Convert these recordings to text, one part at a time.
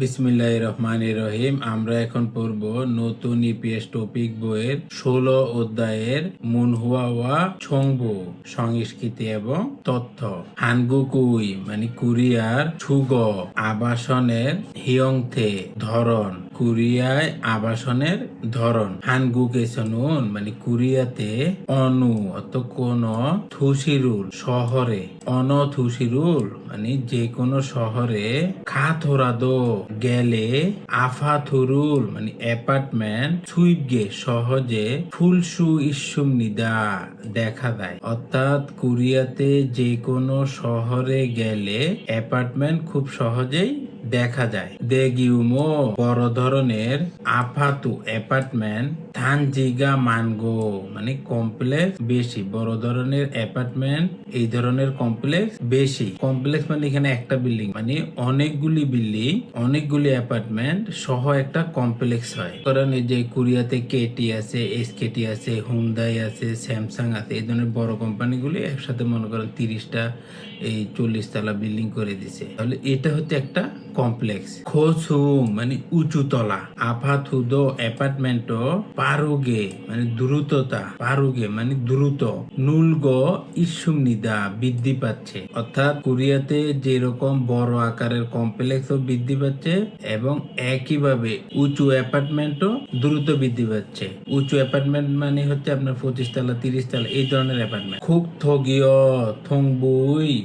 বিসমিল্লাহ রহমান রহিম। আমরা এখন পড়ব নতুন ইপিএস টপিক বইয়ের ষোলো অধ্যায়ের মুনহুয়াওয়া ছংবু, সংস্কৃতি এবং তথ্য। হানগুকুই মানে কুরিয়ার, ছুগ, আবাসনের হিয়ংথে ধরন। কুরিয়ায় আবাসনের ধরন। হানগুকে সনুন মানে কুরিয়াতে অনু অত কোন থুসিরুল, শহরে। অনথুসিরুল মানে যে কোনো শহরে খাথোরাদো গেলে আফাথুরুল মানে অ্যাপার্টমেন্ট সুইপগে সহজে ফুলসু ইসুম নিদা দেখা দেয়। অর্থাৎ কুরিয়াতে যে কোনো শহরে গেলে অ্যাপার্টমেন্ট খুব সহজেই দেখা যায়। দেগিউমো বড় ধরনের আফাতু অ্যাপার্টমেন্ট থানজিগা মানগো মানে কমপ্লেক্স বেশি। বড় ধরনের অ্যাপার্টমেন্ট এই ধরনের কমপ্লেক্স বেশি। কমপ্লেক্স মানে এখানে একটা বিল্ডিং মানে অনেকগুলি বিল্ডিং, অনেকগুলি অ্যাপার্টমেন্ট সহ একটা কমপ্লেক্স হয়। কারণ এই যে কোরিয়াতে কেটি আছে এসকেটি আছে হুন্দাই আছে, স্যামসাং আছে, এই ধরনের বড় কোম্পানিগুলি একসাথে মনে করেন তিরিশটা এই চল্লিশ তলা বিল্ডিং করে দিছে। তাহলে এটা হচ্ছে একটা কমপ্লেক্স। খোসুং মানে উঁচু তলা আপাথুদ অ্যাপার্টমেন্ট পারুগে মানে দ্রুততা, পারুগে মানে দ্রুত। নুলগ ইসুম নিদা বৃদ্ধি পাচ্ছে। অর্থাৎ কোরিয়াতে যেরকম বড় আকারের কমপ্লেক্সও বৃদ্ধি পাচ্ছে এবং একইভাবে উঁচু অ্যাপার্টমেন্টও দ্রুত বৃদ্ধি পাচ্ছে। উঁচু অ্যাপার্টমেন্ট মানে হচ্ছে আপনার পঁচিশ তলা তিরিশ তলা এই ধরনের অ্যাপার্টমেন্ট। খুব থগীয় থংবুই।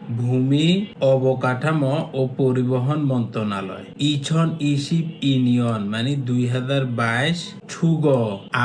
ভূমি, অবকাঠামো ও পরিবহন মন্ত্রণালয়। ইছন, ইসিপ, ইউনিয়ন মানে দুই হাজার বাইশ ছুগ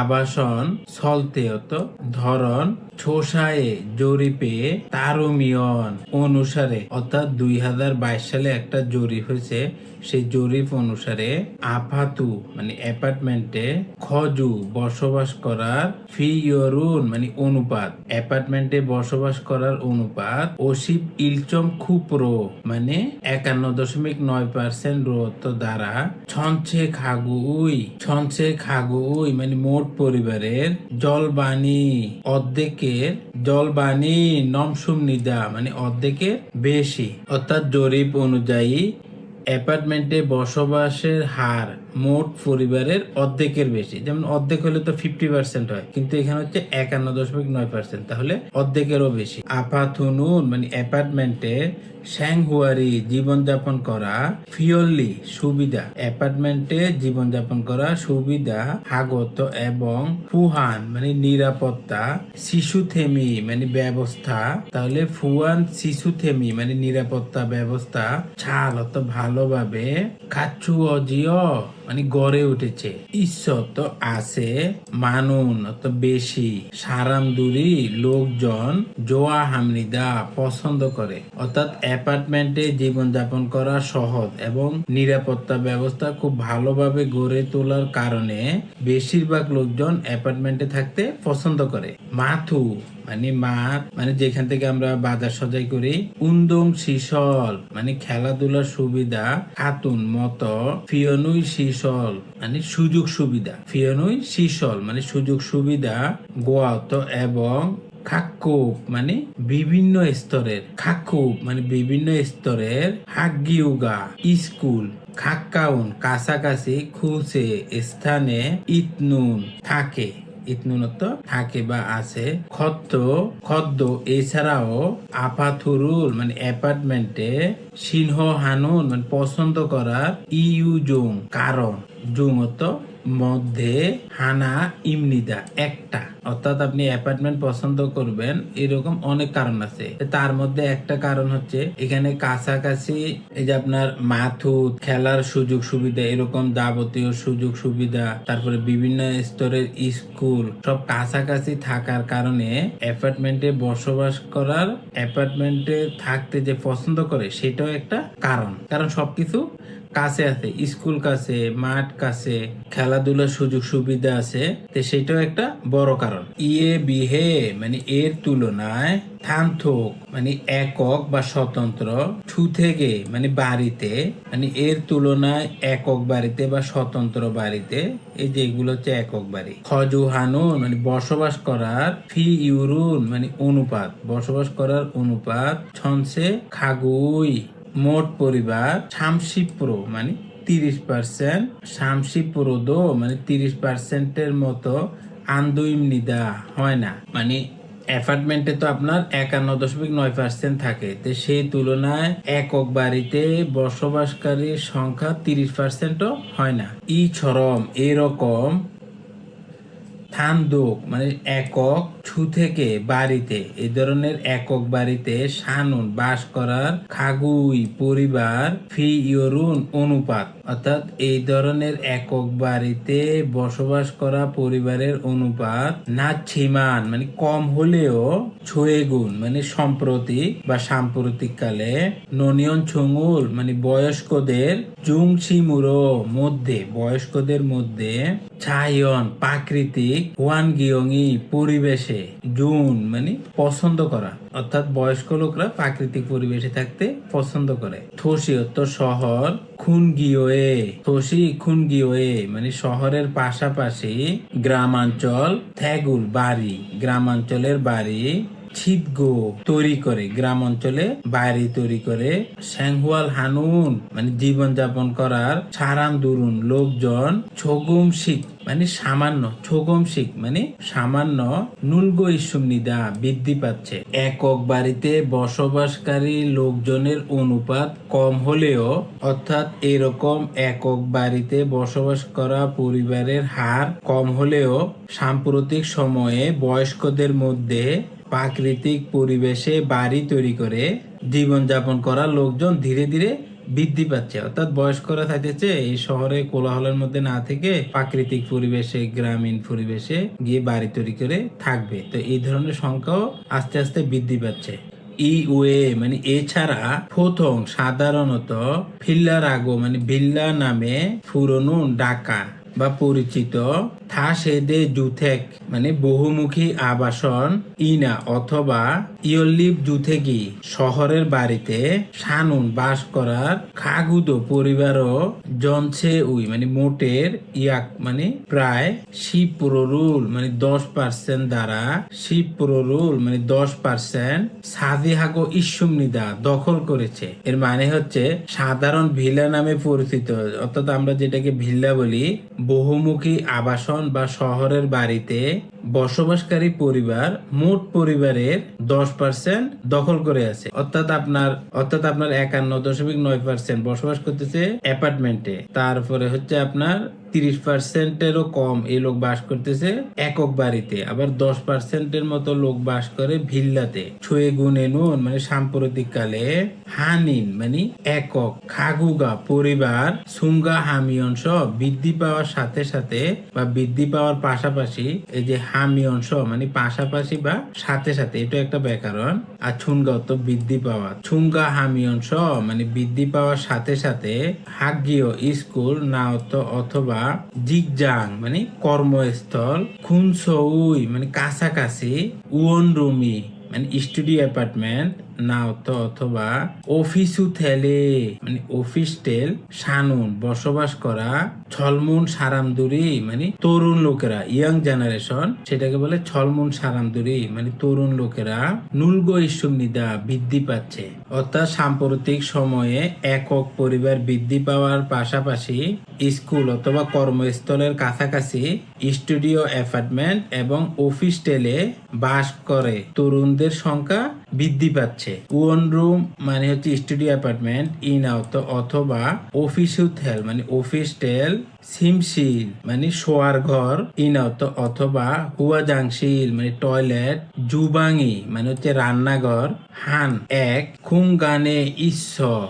আবাসন সলতেয়ত ধরন ছোসায়ে জরিপে তারমিয়ন অনুসারে, অর্থাৎ দুই হাজার বাইশ সালে একটা জরিপ হয়েছে, সেই জরিপ অনুসারে আপাতু মানে অ্যাপার্টমেন্টে খজু বসবাস করার ফিয়রুন মানে অনুপাত। অ্যাপার্টমেন্টে বসবাস করার অনুপাত, ওসিপ ইলচম খুপরো মানে একান্ন দশমিক নয় পার্সেন্ট রোত্ত দ্বারা ছঞ্চে খাগুই ছঞ্চে খাগুই মানে মোট পরিবারের জলবাণী, অর্ধেকের জলবাণী নমসুম নিদা মানে অর্ধেকের বেশি। অর্থাৎ জরিপ অনুযায়ী অ্যাপার্টমেন্টে বসবাসের হার মোট পরিবারের অর্ধেকের বেশি। যেমন অর্ধেক হলে তো ফিফটি পার্সেন্ট হয়, কিন্তু এখানে হচ্ছে একান্ন দশমিক নয় পার্সেন্ট তাহলে অর্ধেকেরও বেশি। আপাথুনুন মানে অ্যাপার্টমেন্টে স্যাংহুয়ারি জীবনযাপন করা ফিওরলি সুবিধা। অ্যাপার্টমেন্টে জীবনযাপন করা সুবিধা হাগত এবং ফুহান মানে নিরাপত্তা। শিশুথেমি মানে ব্যবস্থা। তাহলে ফুয়ান শিশুথেমি মানে নিরাপত্তা ব্যবস্থা। ছাল অত ভালোভাবে। খাচ্ছু অজিও মানে গড়ে উঠেছে। ঈশ্বর তো আছে, মানুন অত বেশি। সারামদুরি লোকজন জোয়া হামনিদা পছন্দ করে। অর্থাৎ অ্যাপার্টমেন্টে জীবনযাপন করা সহজ এবং নিরাপত্তা ব্যবস্থা খুব ভালোভাবে গড়ে তোলার কারণে বেশিরভাগ লোকজন অ্যাপার্টমেন্টে থাকতে পছন্দ করে। মাথু মানে মাঠ মানে যেখান থেকে আমরা বাজার সজাই করি উন্দং শিশল মানে খেলাধুলার সুবিধা, খাতুন মত, ফিয়নুই শিশল মানে সুযোগ সুবিধা, ফিয়নুই শিশল মানে সুযোগ সুবিধা, গোয়াত এবং খাক্কুপ মানে বিভিন্ন স্তরের খাক্কুপ মানে বিভিন্ন স্তরের হাগিউগা স্কুল, খাক্কাউন, কাছাকাছি খুঁজে স্থানে ইতনুন থাকে। ইতনুনত থাকে বা আছে। খদ্দ খদ্দ এছাড়াও আপাথুরুল মানে অ্যাপার্টমেন্টে সিংহ হানুন মানে পছন্দ করার ইউ জুং কারণ জুঙত মধ্যে হানা, ইমনিদা, একটা। অর্থাৎ আপনি অ্যাপার্টমেন্ট পছন্দ করবেন, এরকম অনেক কারণ আছে। তার মধ্যে একটা কারণ হচ্ছে, এখানে কাছাকাছি এই যে আপনার মাথুত, খেলার সুযোগ সুবিধা, এরকম যাবতীয় সুযোগ সুবিধা, তারপরে বিভিন্ন স্তরের স্কুল, সব কাছাকাছি থাকার কারণে অ্যাপার্টমেন্টে বসবাস করার অ্যাপার্টমেন্টে থাকতে যে পছন্দ করে, সেটাও একটা কারণ। কারণ সবকিছু কাছে আছে, স্কুল কাছে, মাঠ কাছে, খেলাধুলার সুযোগ সুবিধা আছে, তো সেটাও একটা বড় কারণ। ইয়ে বিহে মানে এর তুলনায় থানথোক মানে একক বা স্বতন্ত্র ছু থেকে মানে বাড়িতে মানে এর তুলনায় একক বাড়িতে বা স্বতন্ত্র বাড়িতে, এই যে এগুলো হচ্ছে একক বাড়ি। খজু হানুন মানে বসবাস করার ফি ইউরুন মানে অনুপাত, বসবাস করার অনুপাত ছনসে খাগুই। মোট পরিবার ছামসিপ্রো মানে তিরিশ পার্সেন্ট শামসি পুরোদ মানে তিরিশ পার্সেন্টের মতো আন্দোইম নিদা হয় না। মানে অ্যাপার্টমেন্টে তো আপনার একান্ন দশমিক নয় পার্সেন্ট থাকে। তো সেই তুলনায় একক বাড়িতে বসবাসকারীর সংখ্যা তিরিশ পার্সেন্টও হয় না। ই ছরম, এরকম থান্দুক মানে একক ছু থেকে বাড়িতে। এই ধরনের একক বাড়িতে সানুন বাস করার খাগুই পরিবার ফি ইয়রুন অনুপাত। অর্থাৎ এই ধরনের একক বাড়িতে বসবাস করা পরিবারের অনুপাত না ছিমান মানে কম হলেও ছয়ে গুণ মানে সম্প্রতি বা সাম্প্রতিক কালে ননিয়ন ছুঙুল মানে বয়স্কদের জুংসিমুরো মধ্যে, বয়স্কদের মধ্যে ছায়ন প্রাকৃতিক ওয়ান গিয়ংই পরিবেশে, জুন মানে পছন্দ করা। অর্থাৎ বয়স্ক লোকরা প্রাকৃতিক পরিবেশে থাকতে পছন্দ করে। থসি অর্থ শহর মানে শহরের পাশাপাশি গ্রামাঞ্চল থ্যাগুল বাড়ি, গ্রামাঞ্চলের বাড়ি, ছিদগো তৈরি করে গ্রাম অঞ্চলে বাড়ি তৈরি করে স্যাংহুয়াল হানুন মানে জীবন যাপন করার সারাম দুরুন লোকজন ছগুম শিখ মানে সামান্য ছগম শিখ মানে সামান্য নুলগো ইসুমনিদা বৃদ্ধি পাচ্ছে। একক বাড়িতে বসবাসকারী লোকজনের অনুপাত কম হলেও, অর্থাৎ এরকম একক বাড়িতে বসবাস করা পরিবারের হার কম হলেও, সাম্প্রতিক সময়ে বয়স্কদের মধ্যে প্রাকৃতিক পরিবেশে বাড়ি তৈরি করে জীবনযাপন করা লোকজন ধীরে ধীরে বৃদ্ধি পাচ্ছে। অর্থাৎ বয়স্করা থাকতেছে এই শহরে কোলাহলের মধ্যে না থেকে প্রাকৃতিক পরিবেশে, গ্রামীণ পরিবেশে গিয়ে বাড়ি তৈরি করে থাকবে। তো এই ধরনের সংখ্যাও আস্তে আস্তে বৃদ্ধি পাচ্ছে। ই ওয়ে মানে এছাড়া প্রথম সাধারণত ফিল্লার আগো মানে ভিল্লা নামে ফুরনো ডাকা বা পরিচিত থাসেদে জুথেক মানে বহুমুখী আবাসন, ইনা অথবা ইয়ল্লিপ জুথেকি শহরের বাড়িতে সানুন বাস করার খাগুদো পরিবারও জনছে উই মানে মোটের ইয়াক মানে প্রায় শিব প্ররুল মানে দশ পার্সেন্ট দ্বারা শিব প্ররুল মানে দশ পার্সেন্ট সাদিহাগো ইসুমনিদা দখল করেছে। এর মানে হচ্ছে সাধারণ ভিলা নামে পরিচিত, অর্থাৎ আমরা যেটাকে ভিল্লা বলি, বহুমুখী আবাসন বা শহরের বাড়িতে বসবাসকারী পরিবার মোট পরিবারের দশ পার্সেন্ট দখল করে আছে। অর্থাৎ আপনার অর্থাৎ আপনার একান্ন দশমিক নয় পার্সেন্ট বসবাস করতেছে অ্যাপার্টমেন্টে তারপরে হচ্ছে আপনার তিরিশ পার্সেন্টেরও কম এই লোক বাস করতেছে একক বাড়িতে। আবার দশ পার্সেন্টের মতো লোক বাস করে ভিল্লাতে। ছুঁয়ে গুনে নুন মানে সাম্প্রতিক কালে হানিন মানে একক, খাগুগা পরিবার, সুঙ্গা, হামিয়ন সহ বৃদ্ধি পাওয়ার সাথে সাথে বা বৃদ্ধি পাওয়ার পাশাপাশি এই যে হামিয়ন সহ মানে পাশাপাশি বা সাথে সাথে, এটা একটা ব্যাকরণ, আর ছুঙ্গা তো বৃদ্ধি পাওয়া ছুঙ্গা, হামিয়ন সহ মানে বৃদ্ধি পাওয়ার সাথে সাথে হাগিও স্কুল না অথবা জিগজাং মানে কর্মস্থল খুনসউই মানে কাছাকাছি উয়ন রুমি মানে স্টুডিও অ্যাপার্টমেন্ট না অত অথবা অফিসু থেলে মানে অফিস টেল সানুন বসবাস করা ছলমুন সারামদুরি মানে তরুণ লোকেরা, ইয়াং জেনারেশন, সেটাকে বলে ছলমুন সারামদুরি মানে তরুণ লোকেরা নুলগো ইসুমনিদা বৃদ্ধি পাচ্ছে। অর্থাৎ সাম্প্রতিক সময়ে একক পরিবার বৃদ্ধি পাওয়ার পাশাপাশি স্কুল অথবা কর্মস্থলের কাছাকাছি স্টুডিও, অ্যাপার্টমেন্ট এবং অফিস টেলে বাস করে, তরুণদের সংখ্যা বৃদ্ধি পাচ্ছে। ওয়ান রুম মানে হচ্ছে স্টুডিও অ্যাপার্টমেন্ট ইন আউট অথবা অফিস হোটেল মানে অফিস টেল সিমশিল মানে শোয়ার ঘর ইন আউট অথবা হুয়াজাংশিল মানে টয়লেট, জুবাঙি মানে হচ্ছে রান্নাঘর, হান এক খুংগানে ইস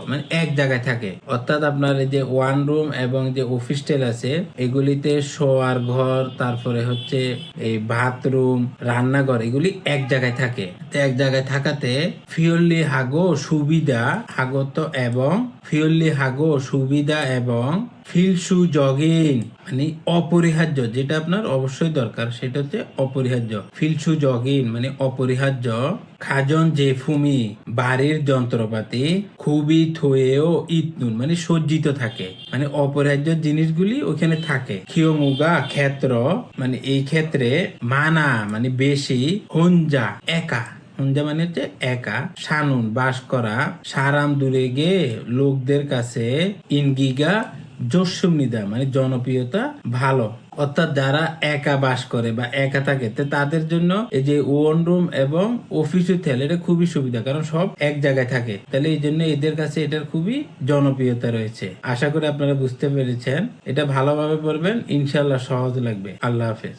মানে এক জায়গায় থাকে। অর্থাৎ আপনার এই যে ওয়ান রুম এবং যে অফিস টেল আছে, এগুলিতে শোয়ার ঘর, তারপরে হচ্ছে এই বাথরুম রান্নাঘর, এগুলি এক জায়গায় থাকে। এক জায়গায় থাকাতে ফিওরলি হাগো সুবিধা, হাগত এবং ফিওরলি হাগো সুবিধা এবং ফিলসু জগিং মানে অপরিহার্য, যেটা আপনার অবশ্যই দরকার, সেটা হচ্ছে অপরিহার্য। ফিলসু জগিং মানে অপরিহার্য। খাজন জেফুমি, বাড়ির যন্ত্রপাতি, খুবই থয়েও ইতনুন মানে সজ্জিত থাকে। মানে অপরিহার্য জিনিসগুলি ওখানে থাকে। খিয়মুগা ক্ষেত্র মানে এই ক্ষেত্রে মানা মানে বেশি। হঞ্জা একা। হুঞ্জা মানে হচ্ছে একা। সানুন, বাস করা। সারাম দূরে গিয়ে লোকদের কাছে ইনগিগা জস্যমনিদা মানে জনপ্রিয়তা ভালো। অর্থাৎ যারা একা বাস করে বা একা থাকে তাদের জন্য এই যে ওয়ান রুম এবং অফিস হোটেল এটা খুবই সুবিধা, কারণ সব এক জায়গায় থাকে। তাহলে এই জন্য এদের কাছে এটার খুবই জনপ্রিয়তা রয়েছে। আশা করি আপনারা বুঝতে পেরেছেন। এটা ভালোভাবে পড়বেন ইনশাল্লাহ সহজ লাগবে। আল্লাহ হাফেজ।